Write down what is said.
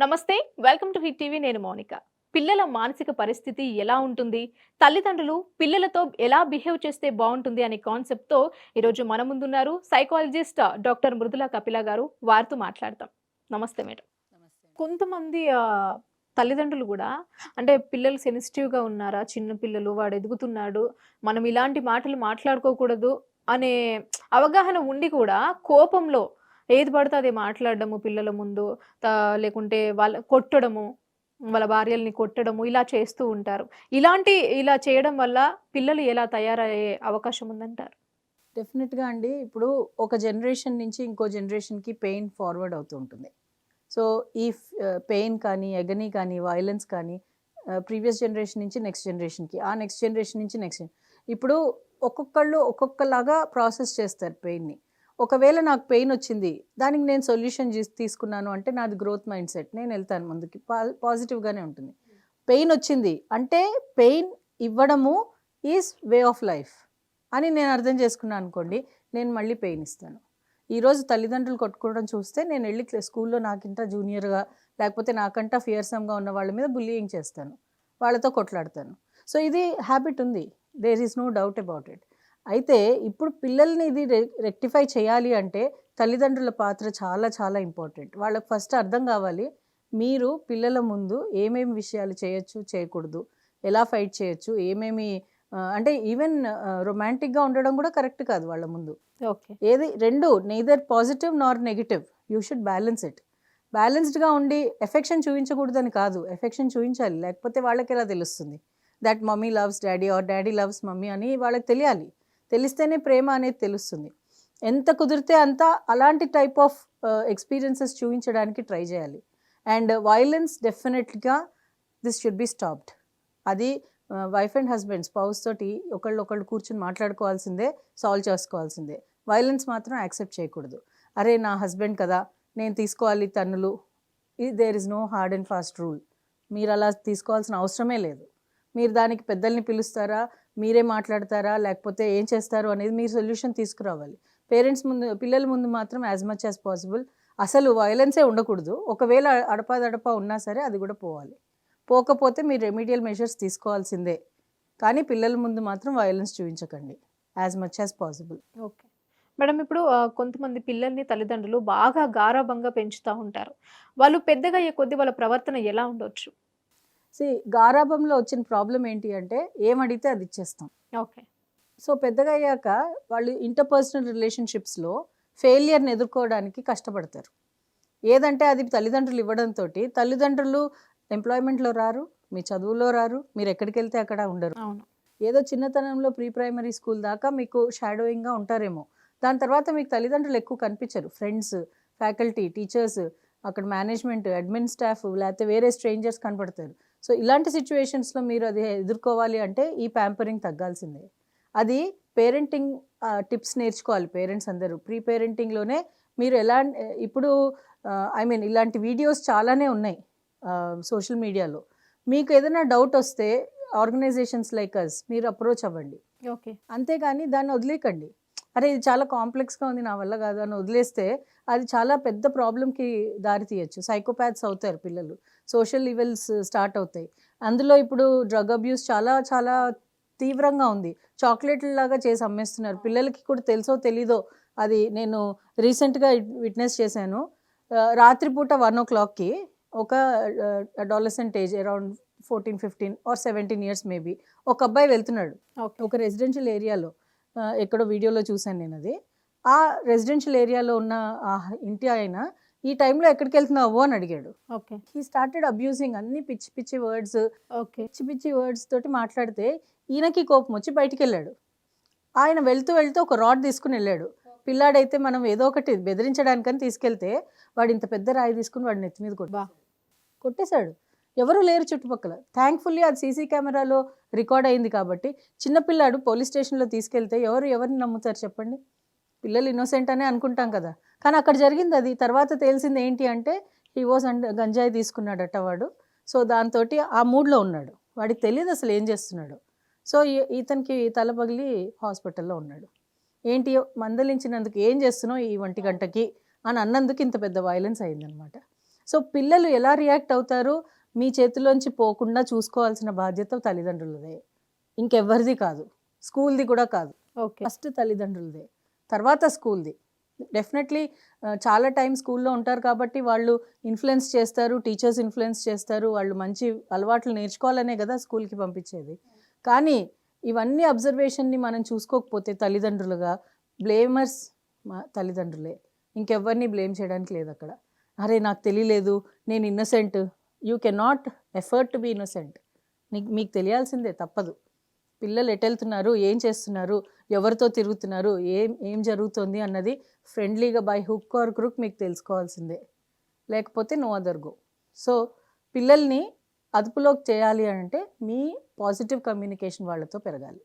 నమస్తే welcome to hit TV. నేను మౌనిక. పిల్లల మానసిక పరిస్థితి ఎలా ఉంటుంది? తల్లిదండ్రులు పిల్లలతో ఎలా బిహేవ్ చేస్తే బాగుంటుంది అనే కాన్సెప్ట్తో ఈరోజు మన ముందున్నారు సైకాలజిస్ట్ డాక్టర్ మృదుల కపిల గారు. వారితో మాట్లాడతాం. నమస్తే మేడం. కొంతమంది ఆ, తల్లిదండ్రులు కూడా అంటే పిల్లలు సెన్సిటివ్గా ఉన్నారా? చిన్న పిల్లలు వాడు ఎదుగుతున్నాడు మనం ఇలాంటి మాటలు మాట్లాడుకోకూడదు అనే అవగాహన ఉండి కూడా కోపంలో ఏది పడితే అది మాట్లాడడము పిల్లల ముందు లేకుంటే వాళ్ళ కొట్టడము వాళ్ళ భార్యల్ని కొట్టడము ఇలా చేస్తూ ఉంటారు. ఇలాంటి ఇలా చేయడం వల్ల పిల్లలు ఎలా తయారయ్యే అవకాశం ఉందంటారు? డెఫినెట్గా అండి. ఇప్పుడు ఒక జనరేషన్ నుంచి ఇంకో జనరేషన్కి పెయిన్ ఫార్వర్డ్ అవుతూ ఉంటుంది. సో ఈ పెయిన్ కానీ ఎగనీ కానీ వైలెన్స్ కానీ ప్రీవియస్ జనరేషన్ నుంచి నెక్స్ట్ జనరేషన్కి ఆ నెక్స్ట్ జనరేషన్ నుంచి నెక్స్ట్ ఇప్పుడు ఒక్కొక్కళ్ళు ఒక్కొక్కలాగా ప్రాసెస్ చేస్తారు పెయిన్ని. ఒకవేళ నాకు పెయిన్ వచ్చింది దానికి నేను సొల్యూషన్ తీసుకున్నాను అంటే నాది గ్రోత్ మైండ్ సెట్ నేను వెళ్తాను ముందుకి. పా- పాజిటివ్గానే ఉంటుంది. పెయిన్ వచ్చింది అంటే పెయిన్ ఇవ్వడము ఈజ్ వే ఆఫ్ లైఫ్ అని నేను అర్థం చేసుకున్నాను అనుకోండి నేను మళ్ళీ పెయిన్ ఇస్తాను. ఈరోజు తల్లిదండ్రులు కొట్టుకోవడం చూస్తే నేను వెళ్ళి స్కూల్లో నాకింట జూనియర్గా లేకపోతే నాకంట ఫియర్సమ్గా ఉన్న వాళ్ళ మీద బుల్లియింగ్ చేస్తాను. వాళ్ళతో కొట్లాడతాను. సో ఇది హ్యాబిట్ ఉంది. There is no doubt about it అయితే ఇప్పుడు పిల్లల్ని ఇది రెక్టిఫై చేయాలి అంటే తల్లిదండ్రుల పాత్ర చాలా చాలా ఇంపార్టెంట్. వాళ్ళకి ఫస్ట్ అర్థం కావాలి మీరు పిల్లల ముందు ఏమేమి విషయాలు చేయొచ్చు చేయకూడదు ఎలా ఫైట్ చేయొచ్చు ఏమేమి అంటే ఈవెన్ రొమాంటిక్గా ఉండడం కూడా కరెక్ట్ కాదు వాళ్ళ ముందు. ఓకే. ఏది రెండు neither positive nor negative you should balance it బ్యాలెన్స్డ్గా ఉండి ఎఫెక్షన్ చూపించకూడదని కాదు ఎఫెక్షన్ చూపించాలి లేకపోతే వాళ్ళకి ఎలా తెలుస్తుంది? That mummy loves daddy or daddy loves mummy అని వాళ్ళకి తెలియాలి. తెలిస్తేనే ప్రేమ అనేది తెలుస్తుంది. ఎంత కుదిరితే అంత అలాంటి టైప్ ఆఫ్ ఎక్స్పీరియన్సెస్ చూపించడానికి ట్రై చేయాలి. అండ్ వైలెన్స్ డెఫినెట్గా దిస్ షుడ్ బి స్టాప్డ్ అది వైఫ్ అండ్ హస్బెండ్ స్పౌస్ తోటి ఒకళ్ళు ఒకళ్ళు కూర్చుని మాట్లాడుకోవాల్సిందే సాల్వ్ చేసుకోవాల్సిందే. వైలెన్స్ మాత్రం యాక్సెప్ట్ చేయకూడదు. అరే నా హస్బెండ్ కదా నేను తీసుకోవాలి తన్నులు. There is no hard and fast rule మీరు అలా తీసుకోవాల్సిన అవసరమే లేదు. మీరు దానికి పెద్దల్ని పిలుస్తారా? మీరే మాట్లాడతారా? లేకపోతే ఏం చేస్తారు? అనేది మీరు సొల్యూషన్ తీసుకురావాలి. పేరెంట్స్ ముందు పిల్లల ముందు మాత్రం యాజ్ మచ్ యాజ్ పాసిబుల్ అసలు వైలెన్సే ఉండకూడదు. ఒకవేళ అడపాదడపా ఉన్నా సరే అది కూడా పోవాలి. పోకపోతే మీరు రెమీడియల్ మెషర్స్ తీసుకోవాల్సిందే. కానీ పిల్లల ముందు మాత్రం violence చూపించకండి. As much as possible okay. Madam ఇప్పుడు కొంతమంది పిల్లల్ని తల్లిదండ్రులు బాగా గారాభంగా పెంచుతూ ఉంటారు. వాళ్ళు పెద్దగా అయ్యే కొద్దీ వాళ్ళ ప్రవర్తన ఎలా ఉండొచ్చు? సి గారాబంలో వచ్చిన ప్రాబ్లం ఏంటి అంటే ఏం అడిగితే అది ఇచ్చేస్తాం. ఓకే. సో పెద్దగా అయ్యాక వాళ్ళు ఇంటర్పర్సనల్ రిలేషన్షిప్స్లో ఫెయిలియర్ని ఎదుర్కోవడానికి కష్టపడతారు. ఏదంటే అది తల్లిదండ్రులు ఇవ్వడంతో తల్లిదండ్రులు ఎంప్లాయ్మెంట్లో రారు మీ చదువులో రారు మీరు ఎక్కడికి వెళ్తే అక్కడ ఉండరు. ఏదో చిన్నతనంలో ప్రీ ప్రైమరీ స్కూల్ దాకా మీకు షాడోయింగ్గా ఉంటారేమో. దాని తర్వాత మీకు తల్లిదండ్రులు ఎక్కువ కనిపించరు. ఫ్రెండ్స్ ఫ్యాకల్టీ టీచర్స్ అక్కడ మేనేజ్మెంట్ అడ్మిన్ స్టాఫ్ లేకపోతే వేరే స్ట్రేంజర్స్ కనపడతారు. సో ఇలాంటి సిచ్యువేషన్స్లో మీరు అది ఎదుర్కోవాలి అంటే ఈ ప్యాంపరింగ్ తగ్గాల్సిందే. అది పేరెంటింగ్ టిప్స్ నేర్చుకోవాలి పేరెంట్స్ అందరూ. ప్రీ పేరెంటింగ్లోనే మీరు ఎలా ఇప్పుడు ఐ మీన్ ఇలాంటి వీడియోస్ చాలానే ఉన్నాయి సోషల్ మీడియాలో మీకు ఏదైనా డౌట్ వస్తే ఆర్గనైజేషన్స్ లైక్ అస్ మీరు అప్రోచ్ అవ్వండి. ఓకే. అంతేగాని దాన్ని వదిలేకండి అరే ఇది చాలా కాంప్లెక్స్గా ఉంది నా వల్ల కాదు అని వదిలేస్తే అది చాలా పెద్ద ప్రాబ్లంకి దారి తీయచ్చు. సైకోపాథ్స్ అవుతారు పిల్లలు. సోషల్ లెవెల్స్ స్టార్ట్ అవుతాయి. అందులో ఇప్పుడు డ్రగ్ అబ్యూస్ చాలా చాలా తీవ్రంగా ఉంది. చాక్లెట్ల లాగా చేసి అమ్మేస్తున్నారు. పిల్లలకి కూడా తెలుసో తెలీదో అది నేను రీసెంట్గా విట్నెస్ చేశాను. రాత్రిపూట వన్ ఓ క్లాక్కి ఒక adolescent age around fourteen fifteen or seventeen years maybe ఒక అబ్బాయి వెళ్తున్నాడు. ఒక రెసిడెన్షియల్ ఏరియాలో. ఎక్కడో వీడియోలో చూశాను నేను అది. ఆ రెసిడెన్షియల్ ఏరియాలో ఉన్న ఆ ఇంటి ఆయన ఈ టైంలో ఎక్కడికి వెళ్తున్నావు అని అడిగాడు. ఓకే. హీ స్టార్టెడ్ అబ్యూసింగ్ అన్ని పిచ్చి పిచ్చి వర్డ్స్ ఓకే. పిచ్చి పిచ్చి వర్డ్స్ తోటి మాట్లాడితే ఈయనకి కోపం వచ్చి బయటికి వెళ్ళాడు. ఆయన వెళ్తూ వెళ్తూ ఒక రాడ్ తీసుకుని వెళ్ళాడు. పిల్లాడైతే మనం ఏదో ఒకటి బెదిరించడానికని తీసుకెళ్తే వాడు ఇంత పెద్ద రాయి తీసుకుని వాడు నెత్తి మీద కొట్టి. కొట్టేశాడు. ఎవరు లేరు చుట్టుపక్కల. థ్యాంక్ఫుల్లీ అది సీసీ కెమెరాలో రికార్డ్ అయింది కాబట్టి చిన్నపిల్లాడు పోలీస్ స్టేషన్లో తీసుకెళ్తే ఎవరు ఎవరిని నమ్ముతారు చెప్పండి? పిల్లలు ఇన్నోసెంట్ అనే అనుకుంటాం కదా. కానీ అక్కడ జరిగింది అది. తర్వాత తెలిసింది ఏంటి అంటే హీ వాజ్ అండ్ గంజాయి తీసుకున్నాడట వాడు. సో దాంతో ఆ మూడ్లో ఉన్నాడు. వాడికి తెలియదు అసలు ఏం చేస్తున్నాడు. సో ఇతనికి తల పగిలి హాస్పిటల్లో ఉన్నాడు. ఏంటి మందలించినందుకు ఏం చేస్తున్నావు ఈ ఒంటి గంటకి అని అన్నందుకు ఇంత పెద్ద వైలెన్స్ అయిందనమాట సో పిల్లలు ఎలా రియాక్ట్ అవుతారు? మీ చేతిలోంచి పోకుండా చూసుకోవాల్సిన బాధ్యత తల్లిదండ్రులదే. ఇంకెవ్వరిది కాదు. స్కూల్ది కూడా కాదు. ఓకే. ఫస్ట్ తల్లిదండ్రులదే. తర్వాత స్కూల్ది. డెఫినెట్లీ చాలా టైం స్కూల్లో ఉంటారు కాబట్టి వాళ్ళు ఇన్ఫ్లుయెన్స్ చేస్తారు టీచర్స్ ఇన్ఫ్లుయెన్స్ చేస్తారు వాళ్ళు మంచి అలవాట్లు నేర్చుకోవాలనే కదా స్కూల్కి పంపించేది. కానీ ఇవన్నీ అబ్జర్వేషన్ని మనం చూసుకోకపోతే తల్లిదండ్రులుగా బ్లేమర్స్ మా తల్లిదండ్రులే. ఇంకెవ్వరిని బ్లేమ్ చేయడానికి లేదు అక్కడ. అరే నాకు తెలియలేదు నేను innocent. You can not effort to be innocent. నీకు మీకు తెలియాల్సిందే తప్పదు. పిల్లలు ఎటెళ్తున్నారు? ఏం చేస్తున్నారు? ఎవరితో తిరుగుతున్నారు? ఏం ఏం జరుగుతుంది అన్నది ఫ్రెండ్లీగా బై హుక్ ఆర్ క్రుక్ మీకు తెలుసుకోవాల్సిందే. లేకపోతే నో అదర్ గో. సో పిల్లల్ని అదుపులోకి చేయాలి అంటే మీ పాజిటివ్ కమ్యూనికేషన్ వాళ్ళతో పెరగాలి.